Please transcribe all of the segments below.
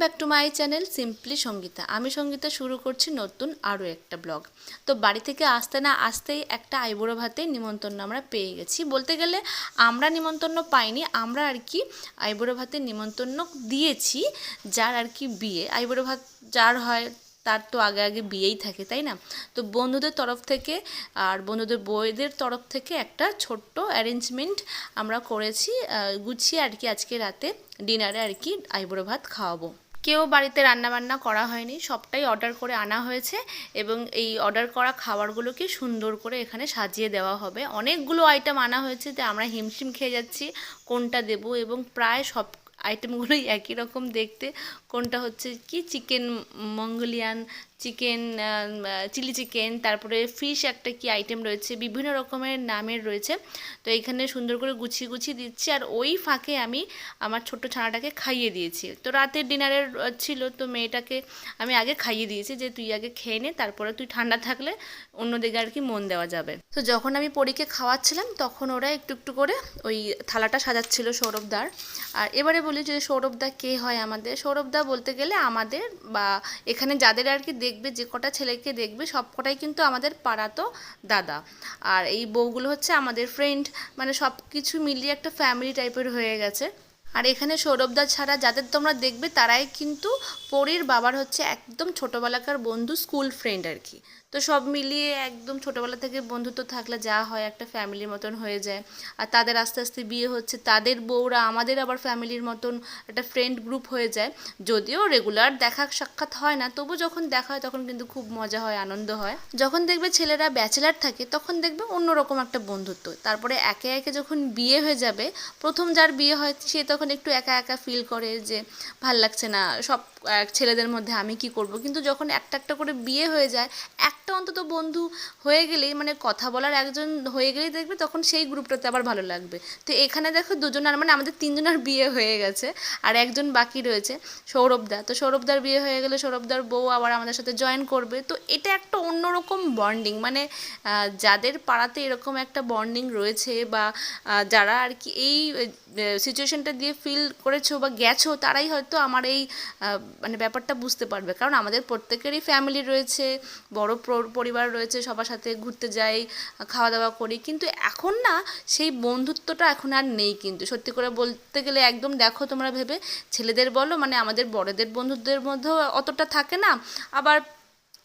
Back to my channel simply Sangeeta আমি সঙ্গীতা শুরু করছি নতুন আরও একটা ব্লগ তো বাড়ি থেকে আসতে না আসতেই একটা আইবুড়ো ভাতে নিমন্ত্রণ আমরা পেয়ে গেছি। বলতে গেলে আমরা নিমন্ত্রণ পাইনি, আমরা আর কি আইবুড়ো ভাতে নিমন্ত্রণ দিয়েছি যার আর কি বিয়ে। আইবুড়ো ভাত যার হয়, তার তো আগে আগে বিয়েই থাকে, তাই না? তো বন্ধুদের তরফ থেকে আর বন্ধুদের বইদের তরফ থেকে একটা ছোট্ট অ্যারেঞ্জমেন্ট আমরা করেছি গুছিয়ে আর কি আজকে রাতে ডিনারে আর কি আইবুড়ো ভাত খাওয়াবো। কেউ বাড়িতে রান্নাবান্না করা হয়নি, সবটাই অর্ডার করে আনা হয়েছে এবং এই অর্ডার করা খাবারগুলোকে সুন্দর করে এখানে সাজিয়ে দেওয়া হবে। অনেকগুলো আইটেম আনা হয়েছে যে আমরা হিমশিম খেয়ে যাচ্ছি, কোনটা দেব এবং প্রায় সব আইটেমগুলোই একই রকম দেখতে। কোনটা হচ্ছে কি? Chicken Mongolian chicken chilli chicken, তারপরে ফিশ একটা কি আইটেম রয়েছে, বিভিন্ন রকমের নামের রয়েছে। তো এখানে সুন্দর করে গুছিয়ে গুছিয়ে দিচ্ছি আর ওই ফাঁকে আমি আমার ছোট্ট ছানাটাকে খাইয়ে দিয়েছি। তো রাতের ডিনারের ছিল তো মেয়েটাকে আমি আগে খাইয়ে দিয়েছি যে তুই আগে খেয়ে নে, তারপরে তুই ঠান্ডা থাকলে অন্যদিকে আর কি মন দেওয়া যাবে। তো যখন আমি পরীকে খাওয়াচ্ছিলাম, তখন ওরা একটু একটু করে ওই থালাটা সাজাচ্ছিল সৌরভদার আর এবারে বলি যে সৌরভদা কে হয় আমাদের? সৌরভদা বলতে গেলে আমাদের বা এখানে যাদের আর কি দেখবে, যে কটা ছেলেকে দেখবে, সব কটাই কিন্তু আমাদের পাড়াতো দাদা। আর এই বউগুলো হচ্ছে আমাদের ফ্রেন্ড মানে সব কিছু মিলিয়ে একটা ফ্যামিলি টাইপের হয়ে গেছে। আর এখানে সৌরভদা ছাড়া যাদের তোমরা দেখবে, তারাই কিন্তু পরীর বাবার হচ্ছে একদম ছোটোবেলাকার বন্ধু স্কুল ফ্রেন্ড আর কি। তো সব মিলিয়ে একদম ছোটোবেলা থেকে বন্ধুত্ব থাকলে যা হয় একটা ফ্যামিলির মতন হয়ে যায়। আর তাদের আস্তে আস্তে বিয়ে হচ্ছে, তাদের বউরা আমাদের আবার ফ্যামিলির মতন একটা ফ্রেন্ড গ্রুপ হয়ে যায়। যদিও রেগুলার দেখা সাক্ষাৎ হয় না, তবু যখন দেখা হয় তখন কিন্তু খুব মজা হয়, আনন্দ হয়। যখন দেখবে ছেলেরা ব্যাচেলার থাকে, তখন দেখবে অন্যরকম একটা বন্ধুত্ব। তারপরে একে একে যখন বিয়ে হয়ে যাবে, প্রথম যার বিয়ে হয় সে তখন একটু একা একা ফিল করে যে ভালো লাগছে না, সব ছেলেদের মধ্যে আমি কি করব? কিন্তু যখন একটা একটা করে বিয়ে হয়ে যায়, একটা অন্তত বন্ধু হয়ে গেলেই মানে কথা বলার একজন হয়ে গেলেই দেখবে তখন সেই গ্রুপটাতে আবার ভালো লাগবে। তো এখানে দেখো দুজনের মানে আমাদের তিনজনের বিয়ে হয়ে গেছে আর একজন বাকি রয়েছে, সৌরভদা। তো সৌরভদার বিয়ে হয়ে গেলে সৌরভদার বউ আবার আমাদের সাথে জয়েন করবে। তো এটা একটা অন্যরকম বন্ডিং মানে যাদের পাড়াতে এরকম একটা বন্ডিং রয়েছে বা যারা আর কি এই সিচুয়েশনটা দিয়ে ফিল করেছ বা গেছো, তারাই হয়তো আমার এই মানে ব্যাপারটা বুঝতে পারবে। কারণ আমাদের প্রত্যেকেরই ফ্যামিলি রয়েছে, বড় পরিবার রয়েছে, সবার সাথে ঘুরতে যাই খাওয়া দাওয়া করি। কিন্তু এখন না, সেই বন্ধুত্বটা এখন আর নেই কিন্তু। সত্যি করে বলতে গেলে একদম দেখো তোমরা ভেবে, ছেলেদের বলো মানে আমাদের বড়দের বন্ধুদের মধ্যেও অতটা থাকে না। আবার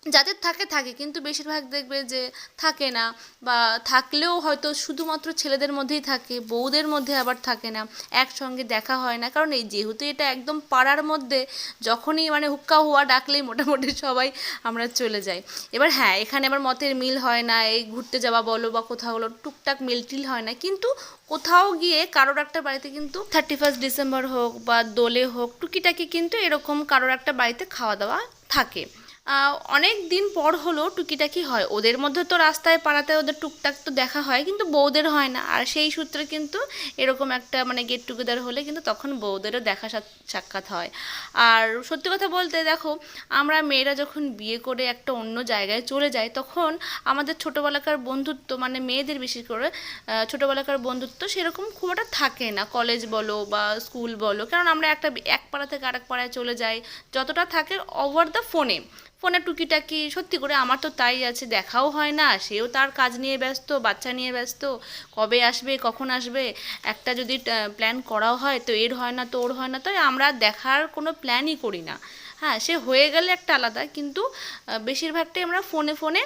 যাদের থাকে থাকে। কিন্তু বেশিরভাগ দেখবে যে থাকে না বা থাকলেও হয়তো শুধুমাত্র ছেলেদের মধ্যেই থাকে, বউদের মধ্যে আবার থাকে না, একসঙ্গে দেখা হয় না। কারণ এই যেহেতু এটা একদম পাড়ার মধ্যে, যখনই মানে হুক্কা হুয়া ডাকলেই মোটামুটি সবাই আমরা চলে যাই। এবার হ্যাঁ এখানে আবার মতের মিল হয় না, এই ঘুরতে যাওয়া বলো বা কোথাও হলো, টুকটাক মিল টিল হয় না। কিন্তু কোথাও গিয়ে কারোর একটা বাড়িতে কিন্তু থার্টি ফার্স্ট ডিসেম্বর হোক বা দোলে হোক, টুকিটাকি কিন্তু এরকম কারোর একটা বাড়িতে খাওয়া দাওয়া থাকে। অনেক দিন পর হলো টুকিটাকি হয়। ওদের মধ্যে তো রাস্তায়, পাড়াতে ওদের টুকটাক তো দেখা হয়, কিন্তু বউদের হয় না। আর সেই সূত্রে কিন্তু এরকম একটা মানে গেট টুগেদার হলে কিন্তু তখন বউদেরও দেখা সাক- সাক্ষাৎ হয়। আর সত্যি কথা বলতে দেখো, আমরা মেয়েরা যখন বিয়ে করে একটা অন্য জায়গায় চলে যাই, তখন আমাদের ছোটোবেলাকার বন্ধুত্ব মানে মেয়েদের বিশেষ করে ছোটোবেলাকার বন্ধুত্ব সেরকম খুব একটা থাকে না। কলেজ বলো বা স্কুল বলো, কারণ আমরা একটা এক পাড়া থেকে আরেক পাড়ায় চলে যাই, যতটা থাকে ওভার দ্য ফোনে ফোনে টুকিটাকি, সত্যি করে আমার তো তাই আছে, দেখাও হয় না, সেও তার কাজ নিয়ে ব্যস্ত, বাচ্চা নিয়ে ব্যস্ত, কবে আসবে, কখন আসবে, একটা যদি প্ল্যান করাও হয়, তো এর হয় না, তো ওর হয় না তাই আমরা দেখার কোনো প্ল্যানই করি না। হ্যাঁ সে হয়ে গেলে একটা আলাদা, কিন্তু বেশিরভাগটাই আমরা ফোনে ফোনে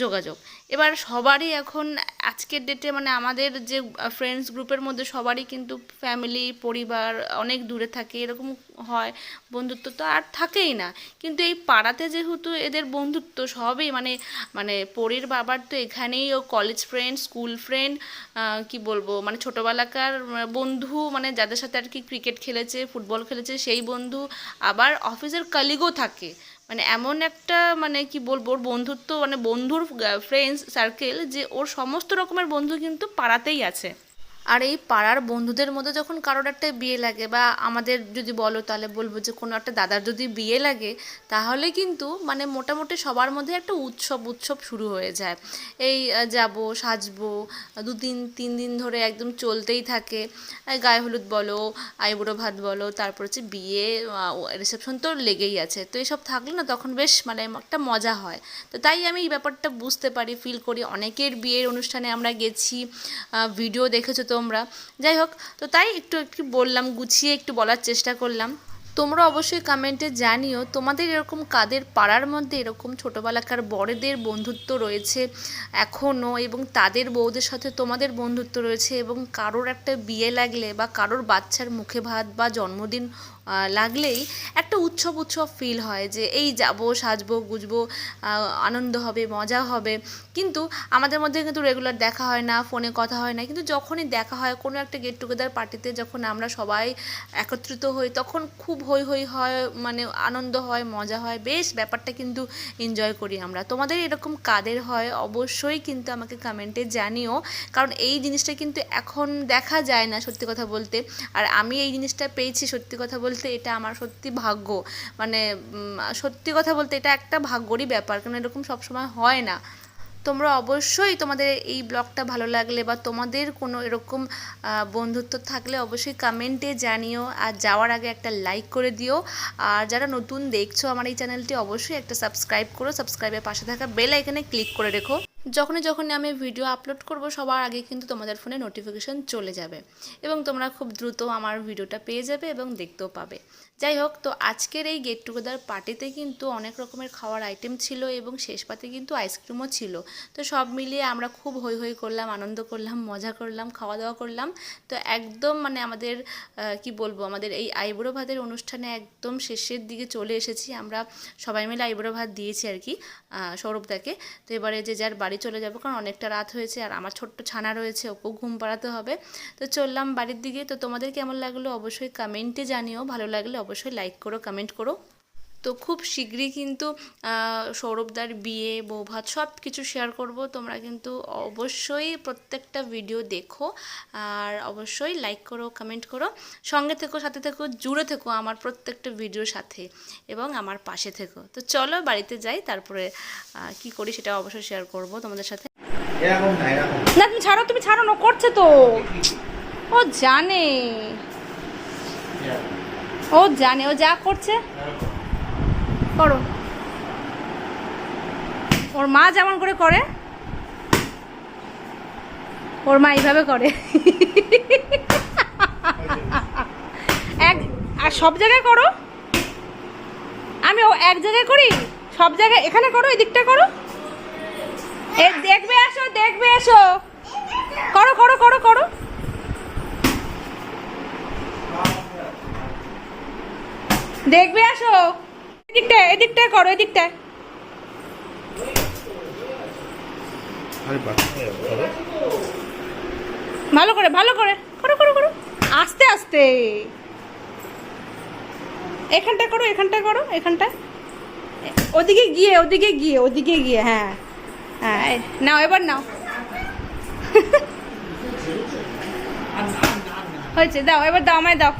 যোগাযোগ। এবার সবারই এখন আজকের ডেটে মানে আমাদের যে ফ্রেন্ডস গ্রুপের মধ্যে সবারই কিন্তু ফ্যামিলি পরিবার অনেক দূরে থাকে, এরকম হয়। বন্ধুত্ব তো আর থাকেই না। কিন্তু এই পাড়াতে যেহেতু এদের বন্ধুত্ব সবই মানে মানে পরীর বাবার তো এখানেই ও কলেজ ফ্রেন্ড স্কুল ফ্রেন্ড কি বলব? মানে ছোটোবেলাকার বন্ধু মানে যাদের সাথে আর কি ক্রিকেট খেলেছে ফুটবল খেলেছে, সেই বন্ধু। আবার অফিসের কালিগও থাকে। মানে এমন একটা মানে কি বলব, ওর বন্ধুত্ব মানে বন্ধুর ফ্রেন্ডস সার্কেল যে ওর সমস্ত রকমের বন্ধু কিন্তু পাড়াতেই আছে। আর এই পাড়ার বন্ধুদের মধ্যে যখন কারোর একটা বিয়ে লাগে বা আমাদের যদি বলো তাহলে বলব যে কোনো একটা দাদার যদি বিয়ে লাগে, তাহলে কিন্তু মানে মোটামুটি সবার মধ্যে একটা উৎসব উৎসব শুরু হয়ে যায়। এই যাব, সাজবো, দু দিন, তিন দিন ধরে একদম চলতেই থাকে। গায়ে হলুদ বলো, আইবুড়ো ভাত বলো, তারপর হচ্ছে বিয়ে রিসেপশন তো লেগেই আছে। তো এইসব থাকলে না তখন বেশ মানে একটা মজা হয়। তো তাই আমি এই ব্যাপারটা বুঝতে পারি ফিল করি। অনেকের বিয়ের অনুষ্ঠানে আমরা গেছি ভিডিও দেখেছ তোমরা। যাই হোক, তো তাই একটু একটু বললাম, গুছিয়ে একটু বলার চেষ্টা করলাম। তোমরা অবশ্যই কমেন্টে জানিও, তোমাদের এরকম কাদের পাড়ার মধ্যে এরকম ছোটোবেলাকার বড়দের বন্ধুত্ব রয়েছে এখনও এবং তাদের বউদের সাথে তোমাদের বন্ধুত্ব রয়েছে এবং কারোর একটা বিয়ে লাগলে বা কারোর বাচ্চার মুখে ভাত বা জন্মদিন লাগলেই একটা উৎসব উৎসব ফিল হয় যে এই যাব, সাজবো, গুজবো আনন্দ হবে, মজা হবে। কিন্তু আমাদের মধ্যে কিন্তু রেগুলার দেখা হয় না ফোনে কথা হয় না। কিন্তু যখনই দেখা হয়, কোনো একটা গেট টুগেদার পার্টিতে যখন আমরা সবাই একত্রিত হই, তখন খুব হই হই হয় মানে আনন্দ হয়, মজা হয়। বেশ ব্যাপারটা কিন্তু এনজয় করি আমরা। তোমাদের এরকম কাদের হয়? অবশ্যই কিন্তু আমাকে কমেন্টে জানিও। কারণ এই জিনিসটা কিন্তু এখন দেখা যায় না, সত্যি কথা বলতে। আর আমি এই জিনিসটা পেয়েছি, সত্যি কথা বলতে। এটা আমার সত্যি ভাগ্য। মানে সত্যি কথা বলতে এটা একটা ভাগ্যরই ব্যাপার, কারণ এরকম সবসময় হয় না। তোমরা অবশ্যই তোমাদের এই ব্লগটা ভালো লাগলে বা তোমাদের কোনো এরকম বন্ধুত্ব থাকলে অবশ্যই কমেন্টে জানিও। আর যাওয়ার আগে একটা লাইক করে দিও। আর যারা নতুন দেখছ আমার এই চ্যানেলটি অবশ্যই একটা সাবস্ক্রাইব করো। সাবস্ক্রাইবের পাশে থাকা বেল আইকনে ক্লিক করে রেখো। যখনই যখনই আমি ভিডিও আপলোড করব, সবার আগে কিন্তু তোমাদের ফোনে নোটিফিকেশন চলে যাবে এবং তোমরা খুব দ্রুত আমার ভিডিওটা পেয়ে যাবে এবং দেখতেও পাবে। যাই হোক, তো আজকের এই গেট টুগেদার পার্টিতে কিন্তু অনেক রকমের খাওয়ার আইটেম ছিল এবং শেষ পাতে কিন্তু আইসক্রিমও ছিল। তো সব মিলিয়ে আমরা খুব হই হই করলাম, আনন্দ করলাম, মজা করলাম, খাওয়া দাওয়া করলাম। তো একদম মানে আমাদের কি বলব, আমাদের এই আইবুড়ো ভাতের অনুষ্ঠানে একদম শেষের দিকে চলে এসেছি। আমরা সবাই মিলে আইবুড়ো ভাত দিয়েছি আর কি সৌরভদাকে তো এবারে যে যার বাড়ি চলে যাব, কারণ অনেকটা রাত হয়েছে আর আমার ছোট্ট ছানা রয়েছে, ওকেও ঘুম পাড়াতে হবে। তো চললাম বাড়ির দিকে। তো তোমাদের কেমন লাগল অবশ্যই কমেন্টে জানিও, ভালো লাগলে অবশ্যই লাইক করো কমেন্ট করো। তো খুব শীঘ্রই কিন্তু সৌরভদার বিয়ে বৌভাত সব কিছু শেয়ার করব। তোমরা কিন্তু অবশ্যই প্রত্যেকটা ভিডিও দেখো। আর অবশ্যই লাইক করো কমেন্ট করো। সঙ্গে থেকো সাথে থেকো জুড়ে থেকো আমার প্রত্যেকটা ভিডিওর সাথে এবং আমার পাশে থেকো। তো চলো বাড়িতে যাই তারপরে কি করি সেটা অবশ্যই শেয়ার করব তোমাদের সাথে। না তুমি ছাড়ো তুমি ছাড়ো না করছে তো। ও জানে। ও জানে ও যা করছে। করো। ওর মা যেমন করে করে, ওর মা এইভাবে করে। এক, আর সব জায়গায় করো। আমি এক জায়গায় করি, সব জায়গায় এখানে করো এই দিকটা করো। এ, দেখবে আসো, দেখবে এসো করো করো করো করো। দেখবে আসো। এদিকটায় এদিকটায় করো ধরো। ভালো করে ভালো করে করো করো করো। আস্তে আস্তে। এখানটা করো এখানটা করো এখানটা। ওদিকে গিয়ে ওদিকে গিয়ে ওদিকে গিয়ে হ্যাঁ। হ্যাঁ নাও এবার নাও। হয়েছে দাও এবার দাও আমায় দাও।